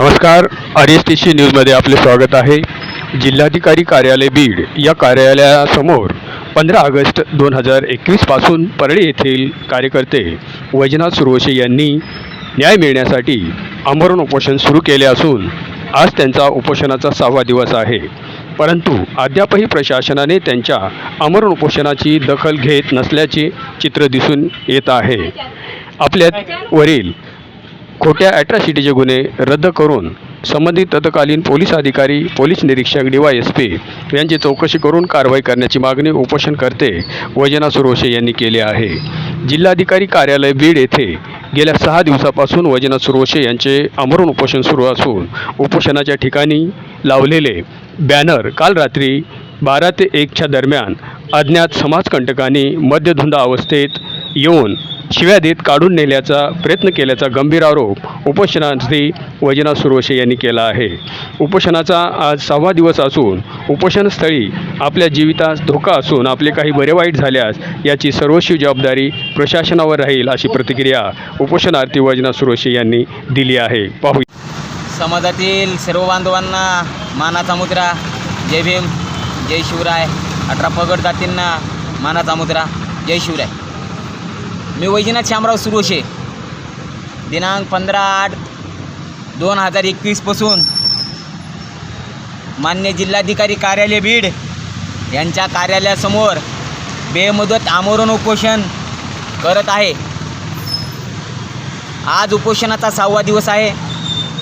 नमस्कार. R S T C न्यूजमध्ये आपले स्वागत आहे. जिल्हाधिकारी कार्यालय बीड या कार्यालयासमोर पंधरा ऑगस्ट दोन हजार एकवीसपासून परळी येथील कार्यकर्ते वैजनाथ सुरवशे यांनी न्याय मिळण्यासाठी आमरण उपोषण सुरू केले असून आज त्यांचा उपोषणाचा सहावा दिवस आहे. परंतु अद्यापही प्रशासनाने त्यांच्या आमरण उपोषणाची दखल घेत नसल्याचे चित्र दिसून येत आहे. आपल्यावरील खोट्या ॲट्रॉसिटीचे गुन्हे रद्द करून संबंधित तत्कालीन पोलीस अधिकारी पोलीस निरीक्षक डीवाय एस पी यांची चौकशी करून कारवाई करण्याची मागणी उपोषणकर्ते वजना सुरोशे यांनी केली आहे. जिल्हाधिकारी कार्यालय बीड येथे गेल्या सहा दिवसापासून वजना सुरोशे यांचे आमरण उपोषण सुरू असून उपोषणाच्या ठिकाणी लावलेले बॅनर काल रात्री बारा ते एकच्या दरम्यान अज्ञात समाजकंटकांनी मद्यधुंद अवस्थेत येऊन शिव्या देत काढून नेल्याचा प्रयत्न केल्याचा गंभीर आरोप उपोषणार्थी वजना सुरवशे यांनी केला आहे. उपोषणाचा आज सहावा दिवस असून उपोषणस्थळी आपल्या जीवितास धोका असून आपले काही बरे वाईट झाल्यास याची सर्वस्वी जबाबदारी प्रशासनावर राहील अशी प्रतिक्रिया उपोषणार्थी वजना सुरवशे यांनी दिली आहे. पाहू समाजातील सर्व बांधवांना मानाचा मुद्रा. जय भीम जय शिवराय. अठरा पगड जातींना मानाचा मुद्रा. जय शिवराय. मी वैजनाथ श्यामराव सुरोशे दिनांक पंधरा आठ दोन हजार एकवीसपासून मान्य जिल्हाधिकारी कार्यालय बीड यांच्या कार्यालयासमोर बेमुदत आमरण उपोषण करत आहे. आज उपोषणाचा सहावा दिवस आहे.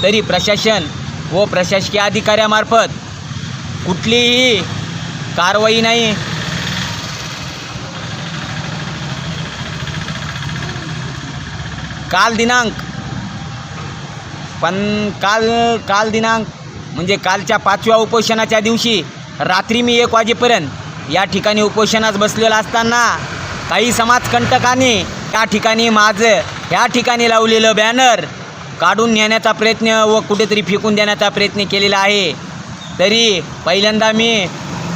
तरी प्रशासन व प्रशासकीय अधिकाऱ्यामार्फत कुठलीही कारवाई नाही. काल दिनांक. पण काल काल दिनांक म्हणजे कालच्या पाचव्या उपोषणाच्या दिवशी रात्री मी एक वाजेपर्यंत या ठिकाणी उपोषणात बसलेला असताना काही समाजकंटकांनी त्या ठिकाणी माझं या ठिकाणी लावलेलं बॅनर काढून नेण्याचा प्रयत्न व कुठेतरी फेकून देण्याचा प्रयत्न केलेला आहे. तरी पहिल्यांदा मी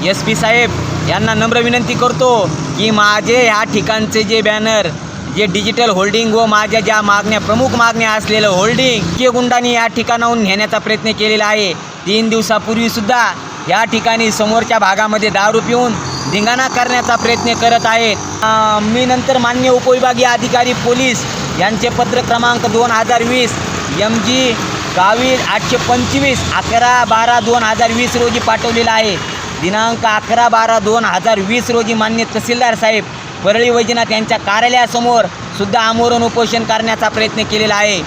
एस पी साहेब यांना नम्र विनंती करतो की माझे ह्या ठिकाणचे जे बॅनर जे डिजिटल होल्डिंग व माझ्या ज्या मागण्या प्रमुख मागण्या असलेलं होल्डिंग के गुंडांनी या ठिकाणाहून नेण्याचा प्रयत्न केलेला आहे. तीन दिवसापूर्वीसुद्धा या ठिकाणी समोरच्या भागामध्ये दारू पिऊन धिंगाणा करण्याचा प्रयत्न करत आहेत. मी नंतर मान्य उपविभागीय अधिकारी पोलीस यांचे पत्र क्रमांक दोन हजार वीस एम जी गावी आठशे पंचवीस अकरा बारा दोन हजार वीस रोजी पाठवलेला आहे. दिनांक अकरा बारा दोन हजार वीस रोजी मान्य तहसीलदार साहेब परळी वैजनाथ यांच्या कार्यालयासमोर सुद्धा आमोरून उपोषण करण्याचा प्रयत्न केलेला आहे.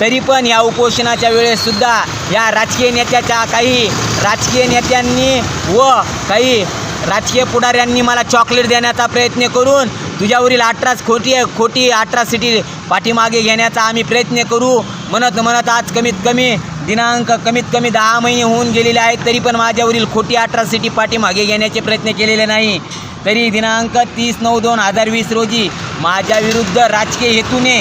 तरी पण या उपोषणाच्या वेळेससुद्धा या राजकीय नेत्याच्या काही राजकीय नेत्यांनी व काही राजकीय पुढाऱ्यांनी मला चॉकलेट देण्याचा प्रयत्न करून तुझ्यावरील अठराच खोटी खोटी अठरासिटी पाठीमागे घेण्याचा आम्ही प्रयत्न करू. म्हणत म्हणत आज कमीत कमी दिनांक कमीत कमी दहा महिने होऊन गेलेले आहेत तरी पण माझ्यावरील खोटी अठरा सिटी पाठीमागे घेण्याचे प्रयत्न केलेले नाही. तरी दिनांक तीस नऊ दोन हजार वीस रोजी माझ्या विरुद्ध राजकीय हेतूने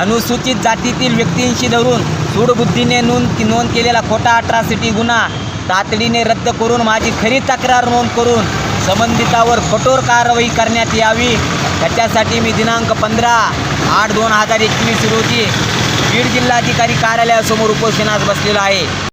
अनुसूचित जातीतील व्यक्तींशी धरून सूडबुद्धीने नोंद नोंद केलेला खोटा अठरासिटी गुन्हा तातडीने रद्द करून माझी खरी तक्रार नोंद करून संबंधितावर कठोर कारवाई करण्यात यावी. त्याच्यासाठी मी दिनांक पंधरा आठ दोन हजार एकवीस रोजी बीड जिल्हाधिकारी कार्यालयासमोर उपोषणास बसलेलो आहे.